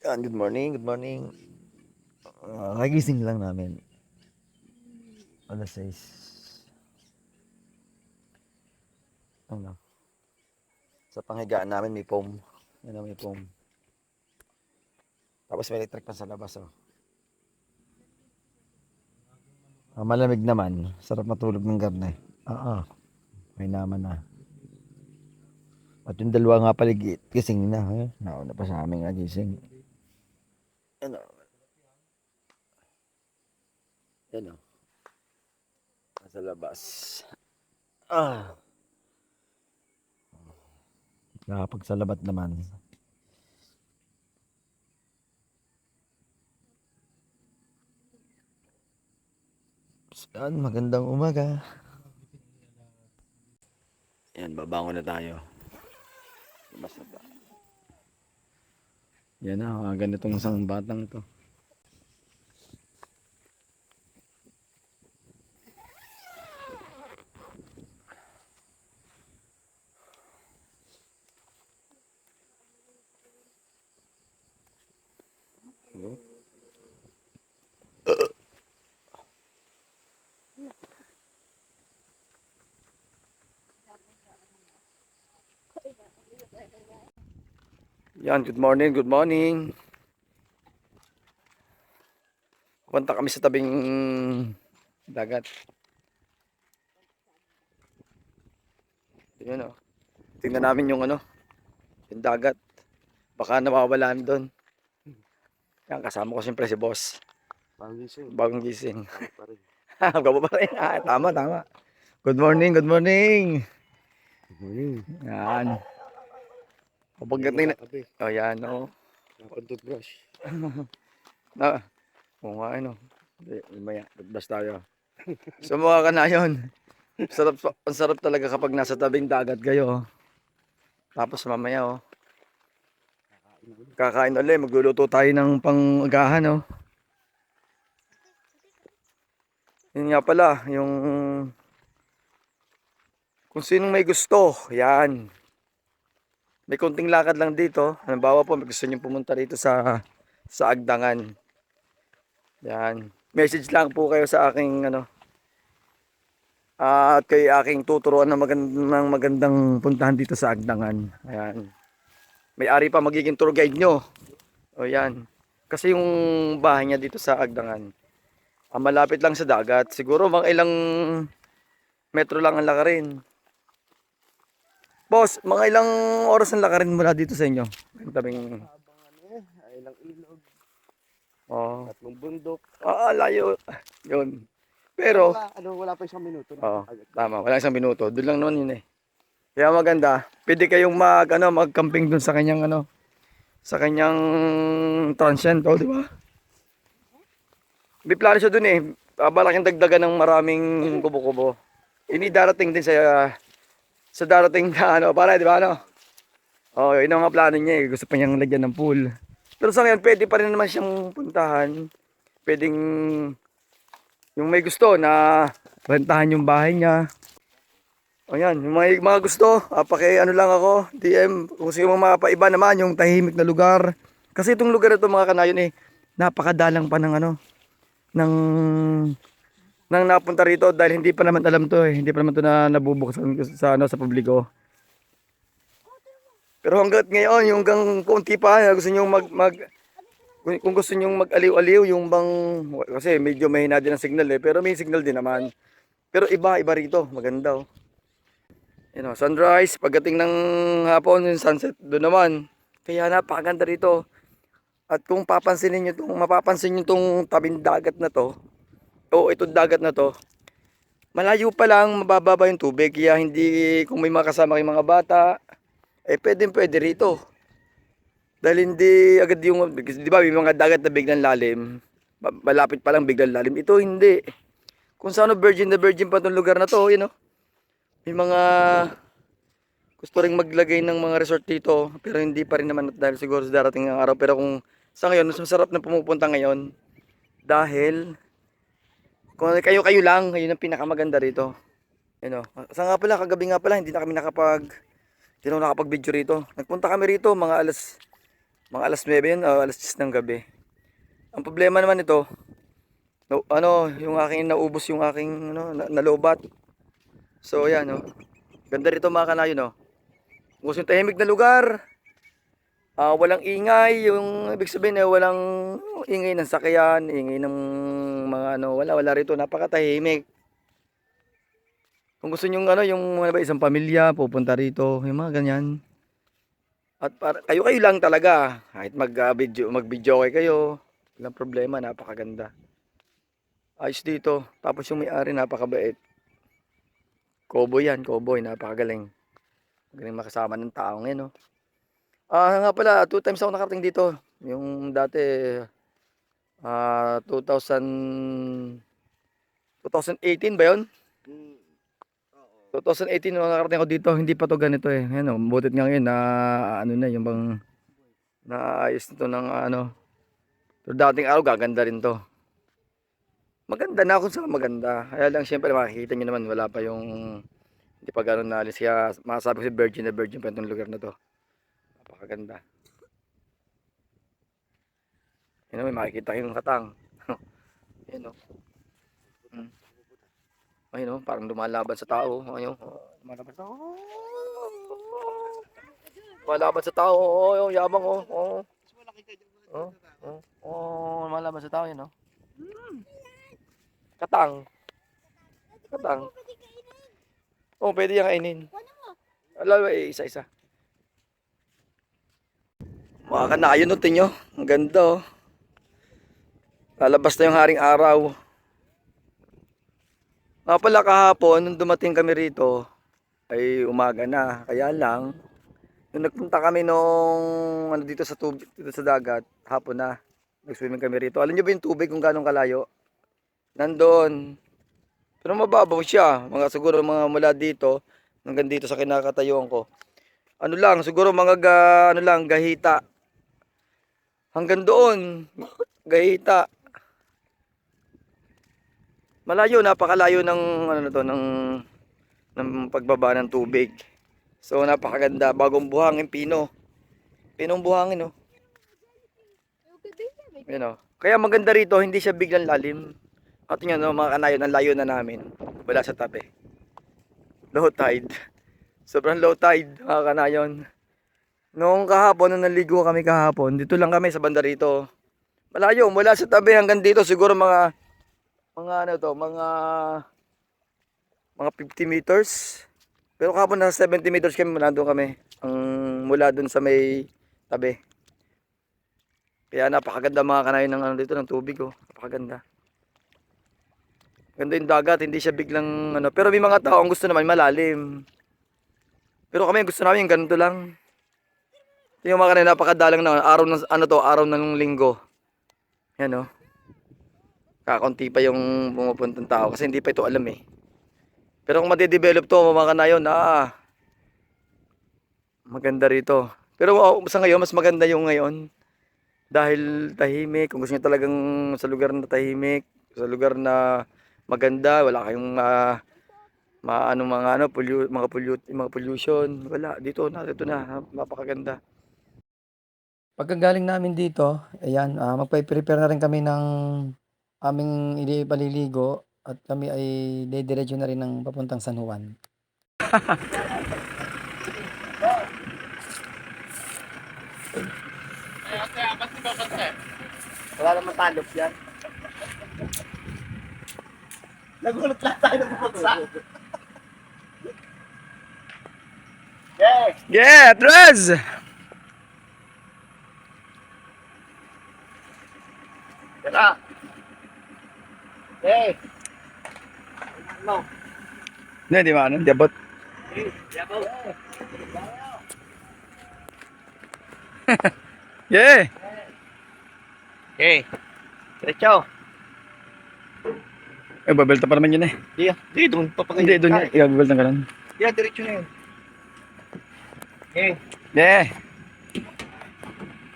Yan, good morning, good morning. Uh, kagising lang namin. Alas 6. Ano? Sa panghigaan namin may foam. Yan may foam. Tapos may electric pa sa labas, oh. Ah, malamig naman. Sarap matulog ng garne. Oo. May naman na. At yung dalawa nga paligid, gising na. Eh. Nauna pa sa amin nga gising. Ano? Ano? Nasa labas. Ah. Nakapag-salabat naman. Saan? Magandang umaga. Yan, babangon na tayo. Na ba? Yan na, ah, ganitong isang batang to. Hello? Yan, good morning, good morning. Punta kami sa tabing dagat. Tingnan oh. Tingnan namin yung ano, yung dagat. Baka nawawalan doon. Yan, kasama ko siyempre si boss. Bagong gising. Bagong gising. Gabo pa rin. Ah, tama, tama. Good morning, good morning. Good morning. Yan. Pagdating na... Kape. O yan, o. Nakapag toothbrush. Na, oo nga, ano. Maya, toothbrush tayo. Sumuha ka na yun. Sarap, ang sarap talaga kapag nasa tabing dagat kayo. oh. Tapos mamaya, oh. Kakain ulit, magluluto tayo ng pang-agahan, oh. Yun nga pala, yung... Kung sinong may gusto, yan. May konting lakad lang dito. Halimbawa po, gusto nyo pumunta rito sa sa Agdangan. Yan. Message lang po kayo sa aking ano. At kay aking tuturuan ng magandang, magandang puntahan dito sa Agdangan. Ayan. May ari pa magiging tour guide nyo. O yan. Kasi yung bahay niya dito sa Agdangan. Ah, malapit lang sa dagat. Siguro mga ilang metro lang ang lakarin. Boss, mga ilang oras ang lakarin mula dito sa inyo? Yung tabing... Habang ano eh, ilang ilog, Oh. tatlong bundok. Ah, layo. Yun. Pero, wala, ano, wala pa isang minuto. Oo. Agad. tama, wala isang minuto. Doon lang naman yun eh. Kaya maganda. Pwede kayong mag, ano, mag-camping doon sa kanyang, ano, sa kanyang transient, oh, di ba? May plano siya doon eh. Uh, malaking dagdagan ng maraming kubo-kubo. Ini darating din sa sa darating na ano, para di ba ano? Oh, yun ang plano niya eh. Gusto pa niyang lagyan ng pool. Pero sa ngayon, pwede pa rin naman siyang puntahan. Pwedeng yung may gusto na rentahan yung bahay niya. O yan, yung mga, mga gusto, ah, paki ano lang ako, DM, kung sino mga mapaiba naman, yung tahimik na lugar. Kasi itong lugar ito mga kanayon eh, napakadalang pa ng ano, ng nang napunta rito dahil hindi pa naman alam to eh, hindi pa naman to na nabubuksan sa ano sa publiko. Pero hanggat ngayon, yung gang konti pa, gusto niyo mag, mag kung, gusto niyo mag-aliw-aliw, yung bang, kasi medyo mahina din ang signal eh, pero may signal din naman. Pero iba, iba rito, maganda oh. You know, sunrise, pagdating ng hapon, yung sunset, doon naman. Kaya napakaganda rito. At kung papansinin niyo tong mapapansin niyo tong tabing dagat na to, o itong dagat na to, malayo pa lang mabababa yung tubig. Kaya hindi, kung may mga kasama kayong mga bata, eh pwede pwede rito. Dahil hindi agad yung, di ba may mga dagat na biglang lalim, ma- malapit pa lang biglang lalim. Ito hindi. Kung saan virgin na virgin pa itong lugar na to, you know. May mga gusto ring maglagay ng mga resort dito, pero hindi pa rin naman dahil siguro darating ang araw. Pero kung sa ngayon, mas masarap na pumupunta ngayon dahil kung kayo-kayo lang, yun ang pinakamaganda rito. You know, sa nga pala, kagabi nga pala, hindi na kami nakapag, hindi na nakapag-video rito. Nagpunta kami rito, mga alas Mga alas 9 yun, alas 10 ng gabi. Ang problema naman ito, no, ano, yung aking naubos yung aking ano, na, nalobat. So ayan, no. Ganda rito mga kanayo, no. Gusto yung tahimik na lugar, ah walang ingay, yung ibig sabihin eh, walang ingay ng sakyan, ingay ng mga ano, wala, wala rito, napakatahimik. Kung gusto nyo ano, yung ano ba, isang pamilya, pupunta rito, yung mga ganyan. At para, kayo kayo lang talaga. Kahit mag, ah, video, mag-video okay kayo, walang problema, napakaganda. Ayos dito. Tapos yung may-ari, napakabait. Cowboy yan, cowboy, napakagaling. Magaling makasama ng tao ngayon, no? Ah, nga pala, two times ako nakarating dito. Yung dati, ah, 2000, 2018 ba yun? Mm. Oo. 2018 nung nakarating ako dito, hindi pa to ganito eh. Ayan o, butit nga ngayon na ano na yung bang naayos nito ng ano. Pero dating araw gaganda rin to. Maganda na kung saan maganda. Kaya lang siyempre makikita nyo naman wala pa yung hindi pa gano'n naalis. Kaya masasabi ko si virgin na virgin pa itong lugar na to. Napakaganda. Yan o, may makikita yung katang. Yan o. Mm. Ayun oh, parang lumalaban sa tao. Ayun, oh, lumalaban sa tao. Lumalaban sa tao. Oh, yung yabang oh. Oh, dyan. oh, oh, oh, lumalaban sa tao yun oh. Katang. Katang. Oh, pwede yung kainin. Alam eh, isa-isa. Mga kanayon no, tinyo. Ang ganda oh. Lalabas na yung haring araw. Nga pala kahapon, nung dumating kami rito, ay umaga na. Kaya lang, nung nagpunta kami nung ano, dito sa tubig, dito sa dagat, hapon na. Nag-swimming kami rito. Alam niyo ba yung tubig kung gano'ng kalayo? Nandoon. Pero mababaw siya. Mga siguro mga mula dito, hanggang dito sa kinakatayuan ko. Ano lang, siguro mga ga, ano lang, gahita. Hanggang doon, gahita. Malayo, napakalayo ng ano na to, ng ng pagbaba ng tubig. So napakaganda, bagong buhangin pino. Pinong buhangin oh. Yan oh. Kaya maganda rito, hindi siya biglang lalim. At yun, no, mga kanayon, ang layo na namin. Wala sa tabi. Low tide. Sobrang low tide, mga kanayon. Noong kahapon, nung naligo kami kahapon, dito lang kami sa banda rito. Malayo, mula sa tabi hanggang dito, siguro mga mga ano to, mga mga 50 meters. Pero kahapon nasa 70 meters kami, nandun kami. Ang mula dun sa may tabi. Kaya napakaganda mga kanayon ng ano dito ng tubig oh. Napakaganda. Ganda yung dagat, hindi siya biglang ano. Pero may mga tao ang gusto naman malalim. Pero kami gusto namin yung ganito lang. Ito yung mga kanina napakadalang na araw ng ano to, araw ng linggo. Yan oh. Kakunti pa yung pumupuntang tao kasi hindi pa ito alam eh. Pero kung madedevelop to mga kanayon, ah, maganda rito. Pero oh, sa ngayon, mas maganda yung ngayon. Dahil tahimik, kung gusto niyo talagang sa lugar na tahimik, sa lugar na maganda, wala kayong ah, maano mga ano, pollu mga pollute, mga pollution, wala dito na, dito na, napakaganda. Pagkagaling namin dito, ayan, ah, magpe-prepare na rin kami ng aming ili paliligo at kami ay dediretso na rin ng papuntang San Juan. Wala naman talop yan. Nagulat lang tayo ng buksa. Yeah! Yeah, Trez! Tara! Hey! Ano? Hindi, di ba ano? Hey! Yabaw! Yeah! Hey! Diretso! Eh, babelta pa naman yun eh. Di, di, doon papagayon. Hindi, doon yun. Ibabelta ka lang. Yeah, diretso na yun. Hey! Yeah!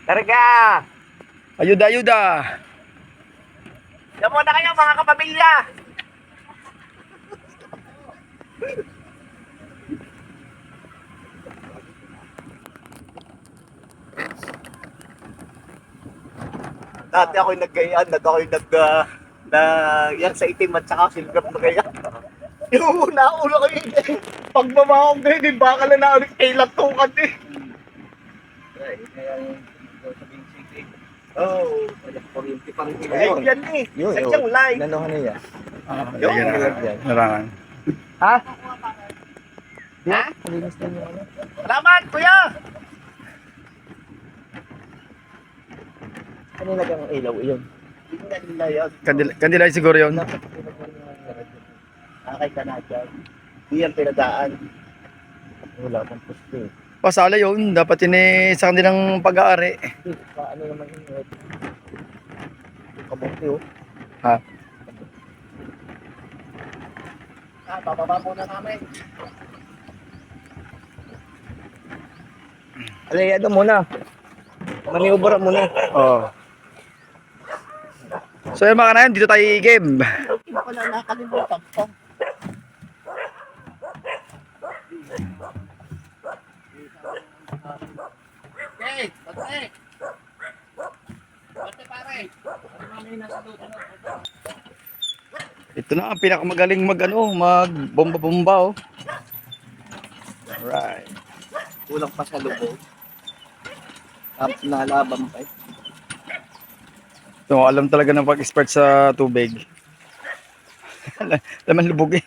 Targa! Ayuda, ayuda! Diyan muna kayo mga kapamilya! Dati ako yung naggayaan, nag ako yung nag, ah, na, yan sa itim at saka silver na gaya. Yung una, una ko yun eh. Pag mamahong ganyan, eh, baka na na ulit kay latukan eh. Oh, live yan eh. Yun, yun. siyang live. Nanohan niya. Ah, ayan. Larangan. Ha? Ha? Salamat, kuya! Kanina kang ilaw yun. Yun. Kandila, kandila siguro yun. Nakay ka na dyan. Di yan pinadaan. Wala kang puste. Pasala yun. Dapat yun eh, sa kanilang pag-aari. Ano naman yun? Kabuti oh. Ha? Ah, bababa muna namin. Alay, ano muna? Maniubra muna. Oo. So yung mga kanayan, dito tayo i-game. Hindi ko na nakalimutan ko. Okay, bate. Bate pare. Ito na ang pinakamagaling mag ano, mag bomba-bomba oh. Alright. Kulang pa sa lubog. Tapos nalaban pa eh. So, alam talaga ng pag-expert sa tubig. Laman lubog eh.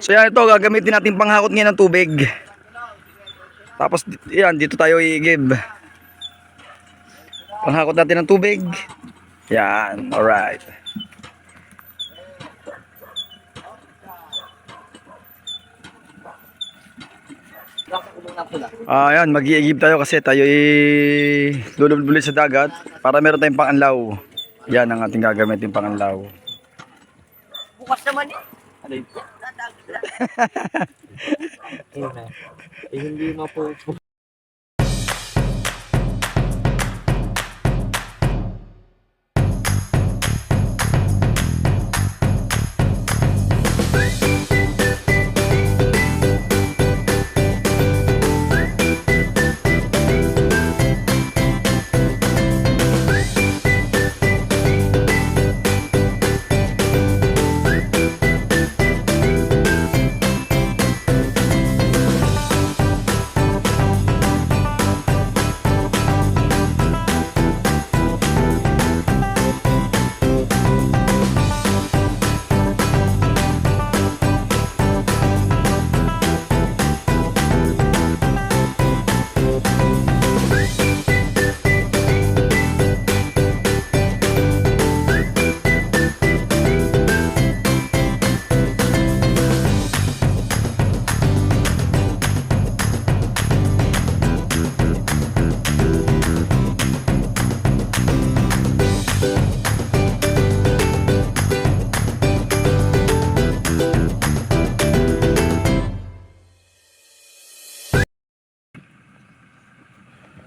So yan ito, gagamitin natin panghakot ngayon ng tubig. Tapos yan, dito tayo i-give. Panghakot natin ng tubig. Yan, alright. Na. Ah, yan, mag-i-give tayo kasi tayo i lulublulit sa dagat para meron tayong panganlaw. Yan ang ating gagamitin panganlaw. Bukas naman eh. Ano yun? eh, hindi mapo.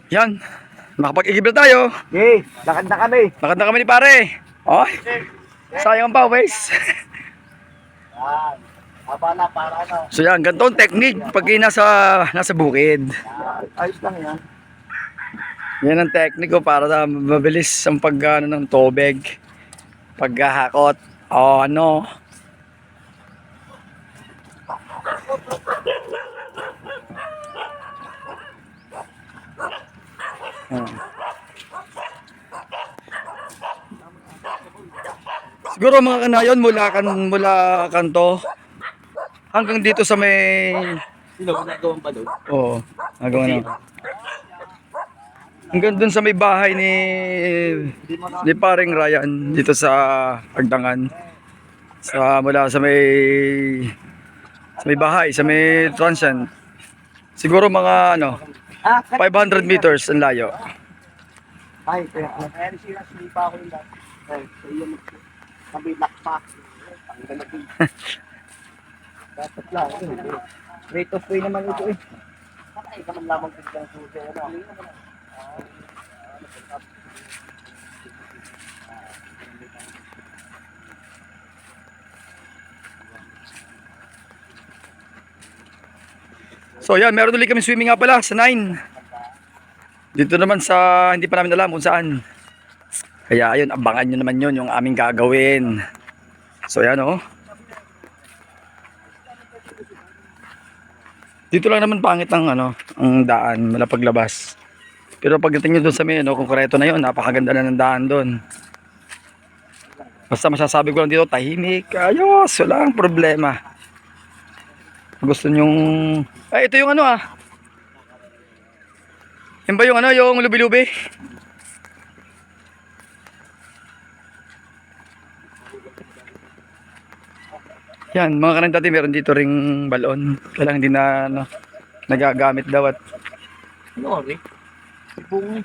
Yan, makapag-i-give na tayo. Okay, lakad na kami. Lakad na kami ni pare. Oh, sayang pa, guys. Yan. Haba na para ano. So yan, ganito ang technique pag nasa, nasa bukid. Ayos lang yan. Yan ang technique ko para mabilis ang paggano ng tubig. Paghahakot. O ano. Hmm. Siguro mga kanayon mula kan mula kanto hanggang dito sa may Sino, nagawang ba doon? Oo, nagawa na. Hanggang dun sa may bahay ni ni paring Ryan dito sa Agdangan. Sa mula sa may sa may bahay, sa may transient. Siguro mga ano, Ah, 500 meters ang layo. Ay, kaya kaya sila sinipa ako yung dati. Ay, so yun. Sabi lakpa. Ang galagin. Dapat lang. eh. Rate of way naman ito eh. Patay ka man lamang biglang susi. Ano? So yan, meron ulit kami swimming nga pala sa 9. Dito naman sa, hindi pa namin alam kung saan. Kaya ayun, abangan nyo naman yun, yung aming gagawin. So yan oh. Dito lang naman pangit ang ano, ang daan, wala paglabas. Pero pagdating nyo doon sa may, ano, konkreto na yun, napakaganda na ng daan doon. Basta masasabi ko lang dito, tahimik, ayos, wala ang problema. Gusto nyong... Ay, ito yung ano ah. Yan ba yung ano, yung lubi-lubi? Yan, mga kanan dati meron dito ring balon. Kaya lang hindi na ano, nagagamit daw at Ano? Ibong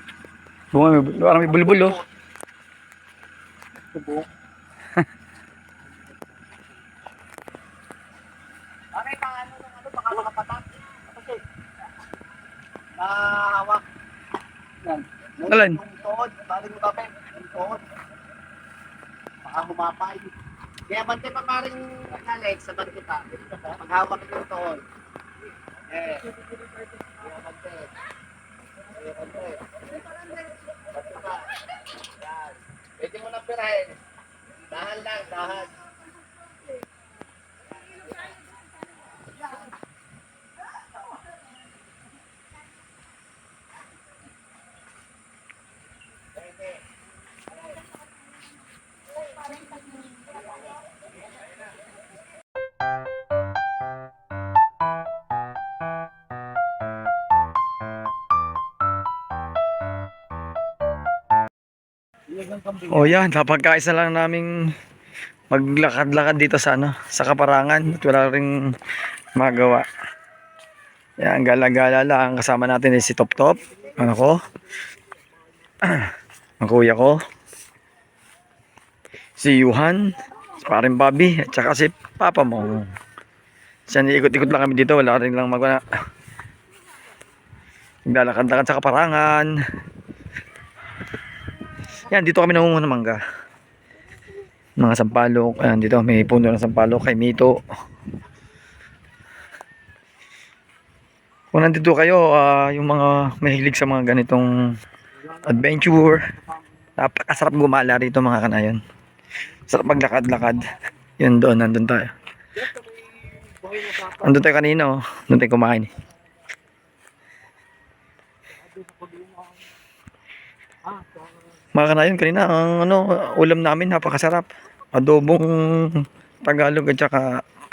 bunga, may, parang may bulbul oh. Subong. Ano yung ano ng ano, baka makapatak? Kasi, nahawak. Yan. Yung- Alin? Yung tuhod, balik mo kape, yung tuhod. Baka humapay. Kaya bante pa paring Alex sa bante pa. Maghawak yung tuhod. Eh. Kaya bante. Kaya bante. Bante pa. Yan. Pwede mo na pirahin. Dahan lang, dahan. O yan, napagkaisa lang naming maglakad-lakad dito sa ano, sa kaparangan at wala ring magawa. Yan, gala-gala lang. Kasama natin is si Top Top. Ano ko? Ang kuya ko. Si Yuhan. Si paring Bobby. At saka si Papa mo. Siya ikot-ikot lang kami dito. Wala rin lang magwana. Naglalakad-lakad sa kaparangan. Yan, dito kami nangunguha ng mangga. Mga sampalok. Ayan, dito may puno ng sampalok kay Mito. Kung nandito kayo, ah, yung mga mahilig sa mga ganitong adventure, napakasarap gumala rito mga kanayon. Sarap maglakad-lakad. Yun doon, nandun tayo. Nandun tayo kanina, oh. Nandun tayo kumain. eh. Mga kanayon, kanina, ang ano, ulam namin, napakasarap. Adobong Tagalog at saka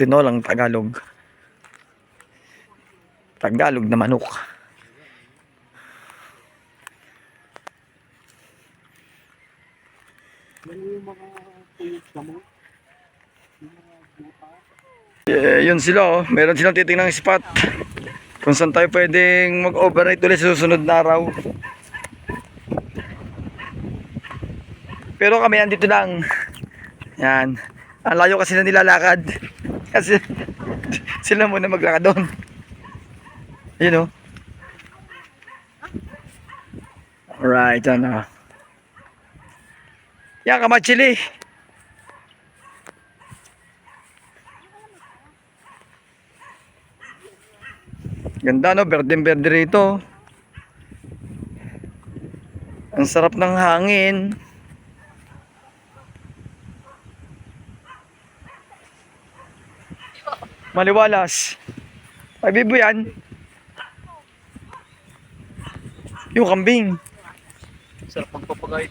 tinolang Tagalog. Tagalog na manok. Eh, yun sila oh. Meron silang titingnan spot. Kung saan tayo pwedeng mag-overnight ulit sa susunod na araw. Pero kami andito lang. Yan. Ang layo kasi na nilalakad. Kasi sila muna maglakad doon. Yun oh. Alright, ano. Yan, kamachili. Ganda no, berdeng-berde rito. Ang sarap ng hangin. Maliwalas. Ay, bibo yan. Yung kambing. Sarap magpapagay.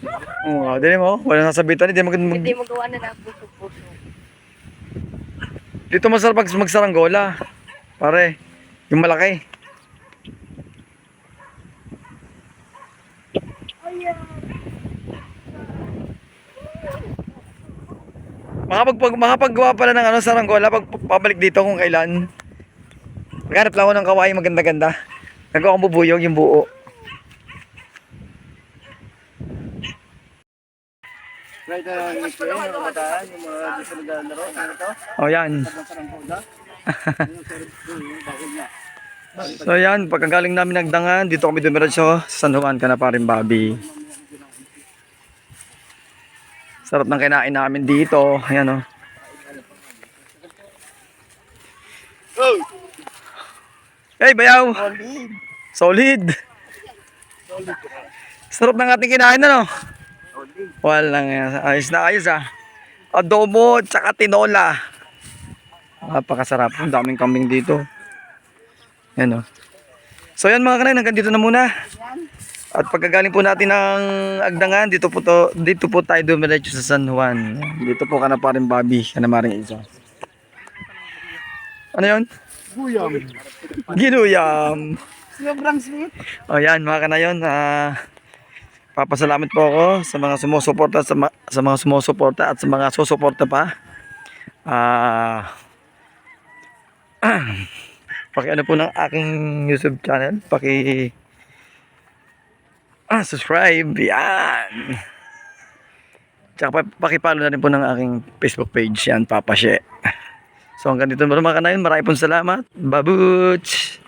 Oo, oh, dili mo. Wala nasabitan. Hindi mag, mag, Hindi mo gawa na ng puso-puso. dito masarap mag, magsaranggola. Pare, yung malaki. Makapag, makapagawa pala ng ano, saranggola pag pabalik dito kung kailan. Maghanap lang ako ng kawaii maganda-ganda. Nagawa kong bubuyog yung buo. Right, uh, yung mga kabataan, yung mga gusto naglalaro, ano to? O yan. Yung yung na. So yan, pagkagaling namin nagdangan, dito kami dumiretso sa San Juan ka na parin Bobby. Sarap ng kinain namin dito. Ayan o. Hey, bayaw! Solid! Sarap ng ating kinain ano? Walang yan. Ayos na ayos ah. Adobo tsaka tinola. Napakasarap. Ang daming kambing dito. Yan oh. So yan mga kanain, hanggang dito na muna. At pagkagaling po natin ng Agdangan, dito po to, dito po tayo dumiretso sa San Juan. Dito po kana pa rin Bobby, kana maring isa. Ano yun? Guyam. Ginuyam. Sobrang sweet. O yan mga kanayon, ah papasalamat po ako sa mga sumusuporta sa, ma- sa mga sumusuporta at sa mga susuporta pa. Ah paki ano po ng aking YouTube channel, paki ah, subscribe, yan. Tsaka pa, pakipalo na rin po ng aking Facebook page, yan, Papa She. So hanggang dito mga kanayon, marami pong salamat. Babuch!